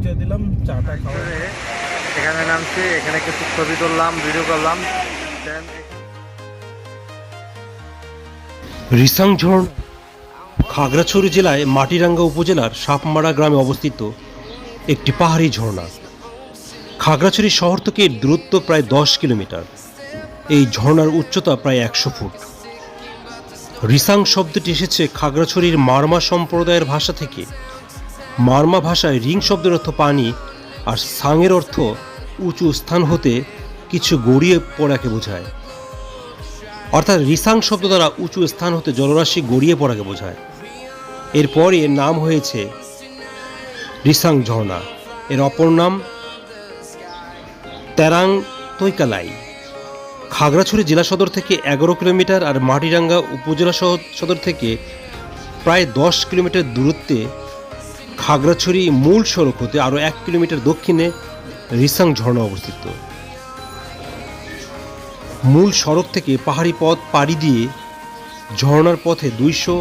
পৌঁছে দিলাম চাটা খাওয়া। এখানে নামছি এখানে কিছু ছবি তুললাম ভিডিও করলাম। Then রিসাং ঝর্ণা খাগড়াছড়ি জেলায় মাটিরাঙ্গা উপজেলার সাপমারা গ্রামে অবস্থিত একটি পাহাড়ি ঝর্ণা। খাগড়াছড়ি শহর থেকে দূরত্ব প্রায় দশ কিলোমিটার। এই ঝর্ণার উচ্চতা প্রায় একশো ফুট। রিসাং শব্দটি এসেছে খাগড়াছড়ির মারমা সম্প্রদায়ের ভাষা থেকে। মারমা ভাষায় রিং শব্দের অর্থ পানি, আর সাংয়ের অর্থ উঁচু স্থান হতে কিছু গড়িয়ে পড়াকে বোঝায়। অর্থাৎ রিসাং শব্দ দ্বারা উঁচু স্থান হতে জলরাশি গড়িয়ে পড়াকে বোঝায়। এরপর এর নাম হয়েছে রিসাং ঝর্ণা। এর অপর নাম তেরাং তৈকালাই। খাগড়াছড়ি জেলা সদর থেকে এগারো কিলোমিটার আর মাটিরাঙ্গা উপজেলা সদর থেকে প্রায় দশ কিলোমিটার দূরত্বে খাগড়াছড়ি মূল সড়ক হতে আরও এক কিলোমিটার দক্ষিণে রিসাং ঝর্ণা অবস্থিত। মূল সড়ক থেকে পাহাড়ি পথ পাড়ি দিয়ে ঝর্ণার পথে দুইশো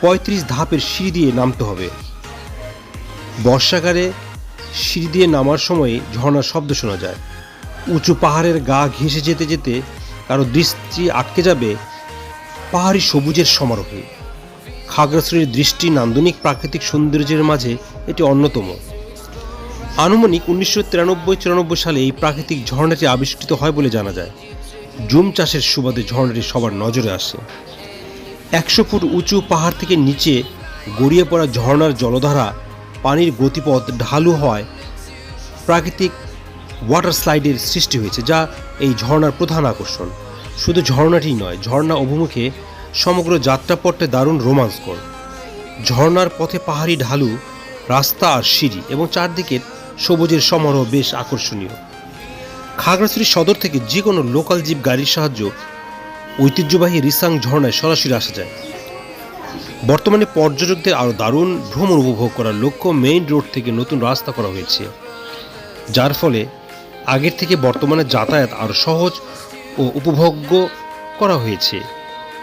পঁয়ত্রিশ ধাপের সিঁড়ি দিয়ে নামতে হবে। বর্ষাকালে সিঁড়ি দিয়ে নামার সময় ঝর্ণার শব্দ শোনা যায়। উঁচু পাহাড়ের গা ঘেঁষে যেতে যেতে কারও দৃষ্টি আটকে যাবে পাহাড়ি সবুজের সমারোহে। খাগড়াছড়ির দৃষ্টি নান্দনিক প্রাকৃতিক সৌন্দর্যের মাঝে এটি অন্যতম। আনুমানিক উনিশশো তিরানব্বই চুরানব্বই সালে এই প্রাকৃতিক ঝর্ণাটি আবিষ্কৃত হয় বলে জানা যায়। জুম চাষের সুবাদে ঝর্ণাটি সবার নজরে আসে। একশো ফুট উঁচু পাহাড় থেকে নিচে গড়িয়ে পড়া ঝর্ণার জলধারা পানির গতিপথ ঢালু হওয়ায় প্রাকৃতিক ওয়াটার স্লাইডের সৃষ্টি হয়েছে, যা এই ঝর্ণার প্রধান আকর্ষণ। শুধু ঝর্ণাটি নয়, ঝর্ণা অভিমুখে সমগ্র যাত্রাপথটা দারুণ রোমাঞ্চকর ঝর্ণার পথে পাহাড়ি ঢালু, রাস্তা আর সিঁড়ি এবং চারদিকের সবুজের সমারোহ বেশ আকর্ষণীয়। খাগড়াছড়ি সদর থেকে যে কোনো লোকাল জিপ গাড়ির সাহায্য ঐতিহ্যবাহী রিসাং ঝর্ণায় সরাসরি আসা যায়। বর্তমানে পর্যটকদের আরও দারুণ ভ্রমণ উপভোগ করার লক্ষ্য মেইন রোড থেকে নতুন রাস্তা করা হয়েছে। যার ফলে আগের থেকে বর্তমানে যাতায়াত আরও সহজ ও উপভোগ্য করা হয়েছে।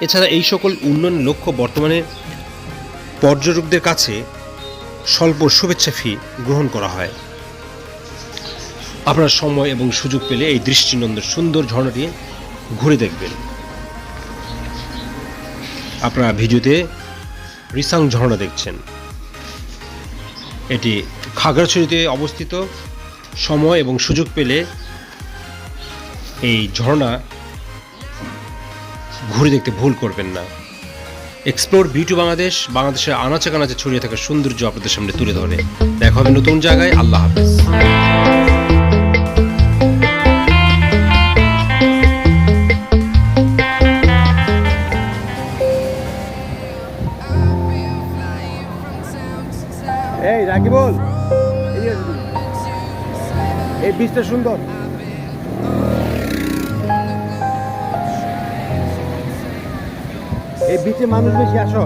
এছাড়া এই সকল উন্নয়নের লক্ষ্য বর্তমানে পর্যটকদের কাছে স্বল্প শুভেচ্ছা ফি গ্রহণ করা হয়। আপনার সময় এবং সুযোগ পেলে এই দৃষ্টিনন্দন সুন্দর ঝর্ণাটি ঘুরে দেখবেন। আপনারা ভিডিওতে রিসাং ঝর্ণা দেখছেন। এটি খাগড়াছড়িতে অবস্থিত। সময় এবং সুযোগ পেলে এই ঝর্ণা ঘুরে দেখতে ভুল করবেন না। এক্সপ্লোর বিউটি বাংলাদেশ বাংলাদেশের আনাচে কানাচে ছড়িয়ে থাকা সৌন্দর্য আপনাদের সামনে তুলে ধরে। দেখা হবে নতুন জায়গায়। আল্লাহ হাফেজ। এই রাখি বল এই বীজটা সুন্দর। এই বিচে মানুষ বেশি আসো।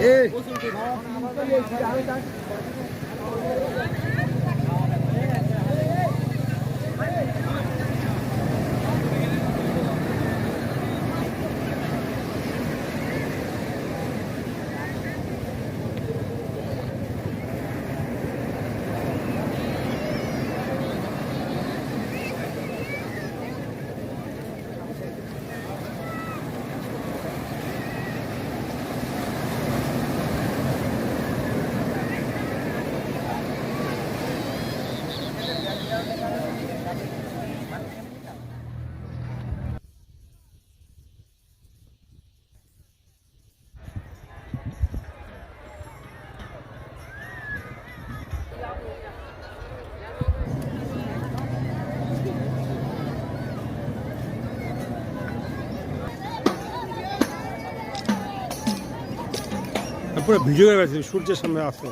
এই। পুরো হয়ে গেছে সূর্যের সামনে আসো